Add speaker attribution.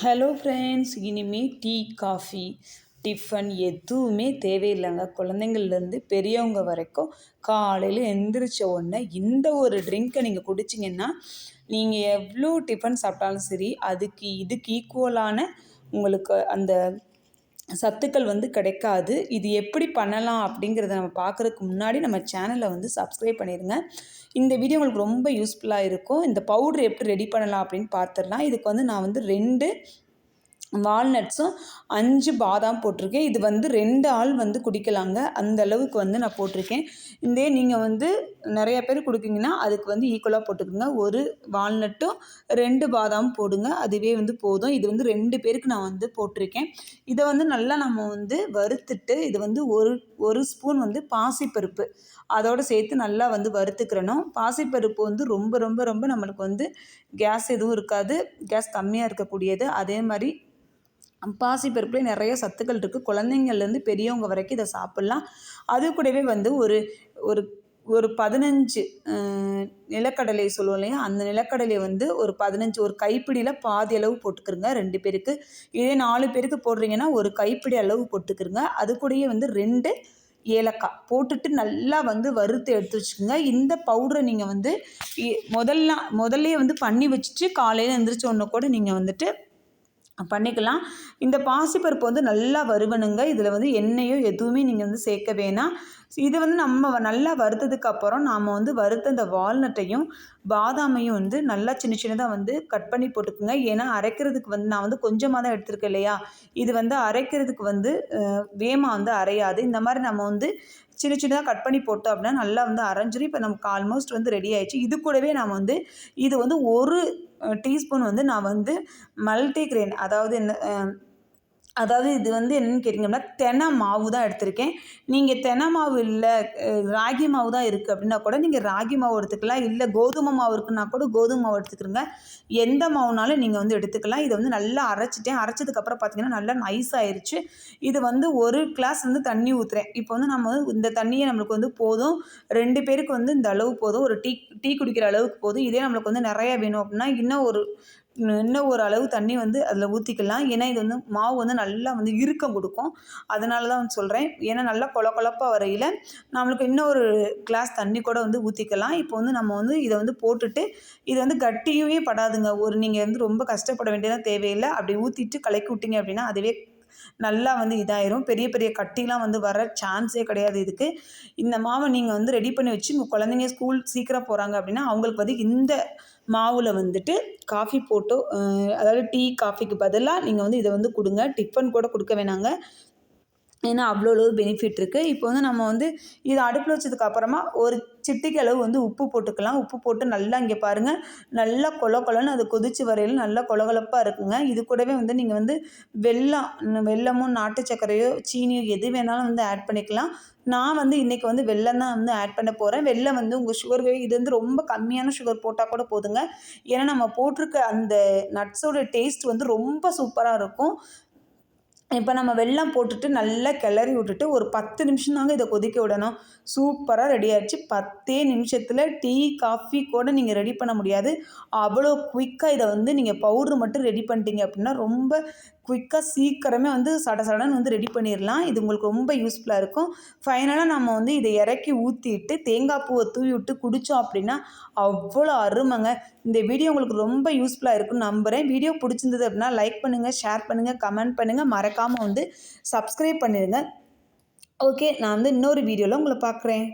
Speaker 1: Hello friends இனிமேல் tea coffee tiffin எதுவுமே தேவையில்லைங்க. குழந்தைங்கள்லேருந்து பெரியவங்க வரைக்கும் காலையில் எந்திரிச்ச உடனே இந்த ஒரு ட்ரிங்க்கை நீங்கள் குடிச்சிங்கன்னா நீங்கள் எவ்வளோ டிஃபன் சாப்பிட்டாலும் சரி அதுக்கு இதுக்கு ஈக்குவலான உங்களுக்கு அந்த சத்துக்கள் வந்து கிடைக்காது. இது எப்படி பண்ணலாம் அப்படிங்கிறத நம்ம பார்க்குறதுக்கு முன்னாடி நம்ம சேனலை வந்து சப்ஸ்கிரைப் பண்ணிடுங்க இந்த வீடியோ உங்களுக்கு ரொம்ப யூஸ்ஃபுல்லாக இருக்கும். இந்த பவுட்ரு எப்படி ரெடி பண்ணலாம் அப்படின்னு பார்த்துடலாம். இதுக்கு வந்து நான் வந்து ரெண்டு வால்நட்ஸும் அஞ்சு பாதாம் போட்டிருக்கேன். இது வந்து ரெண்டு ஆள் வந்து குடிக்கலாங்க. அந்த அளவுக்கு வந்து நான் போட்டிருக்கேன். இதே நீங்கள் வந்து நிறைய பேர் கொடுக்குறீங்கன்னா அதுக்கு வந்து ஈக்குவலாக போட்டுக்கோங்க. ஒரு வால்நட்டும் ரெண்டு பாதாம் போடுங்க. அதுவே வந்து போதும். இது வந்து ரெண்டு பேருக்கு நான் வந்து போட்டிருக்கேன். இதை வந்து நல்லா நம்ம வந்து வறுத்துட்டு இது வந்து ஒரு ஒரு ஸ்பூன் வந்து பாசிப்பருப்பு. அதோடு சேர்த்து நல்லா வந்து வறுத்துக்கிறணும். பாசிப்பருப்பு வந்து ரொம்ப ரொம்ப ரொம்ப நம்மளுக்கு வந்து கேஸ் எதுவும் இருக்காது. கேஸ் கம்மியாக இருக்கக்கூடியது. அதே மாதிரி பாசிப்பருப்புலேயே நிறைய சத்துக்கள் இருக்குது குழந்தைங்கள்லேருந்து பெரியவங்க வரைக்கும் இதை சாப்பிட்லாம். அது கூடவே வந்து ஒரு ஒரு ஒரு பதினஞ்சு நிலக்கடலை சொல்லுவோம் இல்லையா? அந்த நிலக்கடலையை வந்து ஒரு பதினஞ்சு ஒரு கைப்பிடியில் பாதி அளவு போட்டுக்கிறங்க ரெண்டு பேருக்கு. இதே நாலு பேருக்கு போடுறீங்கன்னா ஒரு கைப்பிடி அளவு போட்டுக்கிறங்க அது கூடயே வந்து ரெண்டு ஏலக்காய் போட்டுட்டு நல்லா வந்து வறுத்து எடுத்து வச்சுக்கோங்க. இந்த பவுடரை நீங்கள் வந்து முதல்ல முதல்லையே வந்து பண்ணி வச்சுட்டு காலையில் எழுந்திரிச்ச ஒன்று கூட நீங்கள் வந்துட்டு பண்ணிக்கலாம். இந்த பாசிப்பருப்பு வந்து நல்லா வறுவணுங்க. இதில் வந்து எண்ணெயோ எதுவுமே நீங்கள் வந்து சேர்க்க வேணாம். இது வந்து நம்ம நல்லா வறுத்ததுக்கு அப்புறம் நாம் வந்து வறுத்த இந்த வால்நட்டையும் பாதாமையும் வந்து நல்லா சின்ன சின்னதாக வந்து கட் பண்ணி போட்டுக்குங்க. ஏன்னா அரைக்கிறதுக்கு வந்து நான் வந்து கொஞ்சமாக தான் எடுத்திருக்கேன் இல்லையா? இது வந்து அரைக்கிறதுக்கு வந்து வேமா வந்து அரையாது. இந்த மாதிரி நம்ம வந்து சின்ன சின்னதாக கட் பண்ணி போட்டோம் அப்படின்னா நல்லா வந்து அரைஞ்சிரும். இப்போ நமக்கு ஆல்மோஸ்ட் வந்து ரெடி ஆயிடுச்சு. இது கூடவே நாம் வந்து இது வந்து ஒரு டீஸ்பூன் வந்து நான் வந்து மல்டி கிரெயின் அதாவது என்ன அதாவது இது வந்து என்னென்னு கேட்டிங்கன்னா தெனை மாவு தான் எடுத்திருக்கேன். நீங்கள் தெனை மாவு இல்லை ராகி மாவு தான் இருக்குது அப்படின்னா கூட நீங்கள் ராகி மாவு எடுத்துக்கலாம். இல்லை கோதுமை மாவு இருக்குன்னா கூட கோதுமை மாவு எடுத்துக்கிறோங்க எந்த மாவுனாலும் நீங்கள் வந்து எடுத்துக்கலாம். இதை வந்து நல்லா அரைச்சிட்டேன். அரைச்சதுக்கப்புறம் பார்த்தீங்கன்னா நல்லா நைஸ் ஆயிடுச்சு இது வந்து ஒரு கிளாஸ் வந்து தண்ணி ஊற்றுறேன் இப்போ வந்து நம்ம இந்த தண்ணியை நம்மளுக்கு வந்து போதும். ரெண்டு பேருக்கு வந்து இந்த அளவு போதும். ஒரு டீ டீ குடிக்கிற அளவுக்கு போதும். இதே நம்மளுக்கு வந்து நிறையா வேணும் அப்படின்னா இன்னும் ஒரு இன்னும் ஒரு அளவு தண்ணி வந்து அதில் ஊற்றிக்கலாம் ஏன்னா இது வந்து மாவு வந்து நல்லா வந்து இறுக்கம் கொடுக்கும். அதனால தான் வந்து சொல்கிறேன் ஏன்னா நல்லா கொல கொழப்பாக வரையில் நம்மளுக்கு இன்னொரு கிளாஸ் தண்ணி கூட வந்து ஊற்றிக்கலாம் இப்போ வந்து நம்ம வந்து இதை வந்து போட்டுட்டு இது வந்து கட்டியுமே படாதுங்க. ஒரு நீங்கள் வந்து ரொம்ப கஷ்டப்பட வேண்டியதாக தேவையில்லை. அப்படி ஊற்றிட்டு கலக்கி விட்டிங்க அப்படின்னா அதுவே நல்லா வந்து இதாயிரும். பெரிய பெரிய கட்டிலாம் வந்து வர சான்ஸே கிடையாது இதுக்கு. இந்த மாவை நீங்கள் வந்து ரெடி பண்ணி வச்சு உங்கள் குழந்தைங்க ஸ்கூல் சீக்கிரம் போகிறாங்க அப்படின்னா அவங்களுக்கு வந்து இந்த மாவில் வந்துட்டு காஃபி போட்டோ அதாவது டீ காஃபிக்கு பதிலாக நீங்கள் வந்து இதை வந்து கொடுங்க. டிஃபன் கூட கொடுக்க வேணாங்க. ஏன்னா அவ்வளோ அளவு பெனிஃபிட் இருக்குது இப்போ வந்து நம்ம வந்து இதை அடுப்பில் வச்சதுக்கு அப்புறமா ஒரு சிட்டிக்கு அளவு வந்து உப்பு போட்டுக்கலாம். உப்பு போட்டு நல்லா இங்கே பாருங்கள் நல்லா கொல கொலன்னு அது கொதிச்சு வரையில் நல்லா கொலகொலப்பாக இருக்குங்க. இது கூடவே வந்து நீங்கள் வந்து வெல்லம் வெல்லமோ நாட்டு சர்க்கரையோ சீனியோ எது வேணாலும் வந்து ஆட் பண்ணிக்கலாம். நான் வந்து இன்றைக்கி வந்து வெள்ளம் தான் வந்து ஆட் பண்ண போகிறேன் வெள்ளம் வந்து உங்கள் சுகர் இது வந்து ரொம்ப கம்மியான சுகர் போட்டால் கூட போதுங்க. ஏன்னா நம்ம போட்டிருக்க அந்த நட்ஸோட டேஸ்ட் வந்து ரொம்ப சூப்பராக இருக்கும். இப்போ நம்ம வெள்ளம் போட்டுட்டு நல்லா கிளறி விட்டுட்டு ஒரு பத்து நிமிஷம் தாங்க இதை கொதிக்க விடணும். சூப்பராக ரெடி ஆயிடுச்சு. பத்தே நிமிஷத்தில் டீ காஃபி கூட நீங்கள் ரெடி பண்ண முடியாது. அவ்வளோ குயிக்காக இதை வந்து நீங்கள் பவுட்ரு மட்டும் ரெடி பண்ணிட்டீங்க அப்படின்னா ரொம்ப குயிக்காக சீக்கிரமே வந்து சட சடன்னு வந்து ரெடி பண்ணிடலாம் இது உங்களுக்கு ரொம்ப யூஸ்ஃபுல்லாக இருக்கும். ஃபைனலாக நம்ம வந்து இதை இறக்கி ஊற்றிட்டு தேங்காய் பூவை தூவி விட்டு குடித்தோம் அப்படின்னா அவ்வளோ அருமைங்க. இந்த வீடியோ உங்களுக்கு ரொம்ப யூஸ்ஃபுல்லாக இருக்குன்னு நம்புகிறேன் வீடியோ பிடிச்சிருந்தது அப்படின்னா லைக் பண்ணுங்கள் ஷேர் பண்ணுங்கள் கமெண்ட் பண்ணுங்கள் மறக்காமல் வந்து சப்ஸ்கிரைப் பண்ணிடுங்க ஓகே நான் வந்து இன்னொரு வீடியோவில் உங்களை பார்க்குறேன்.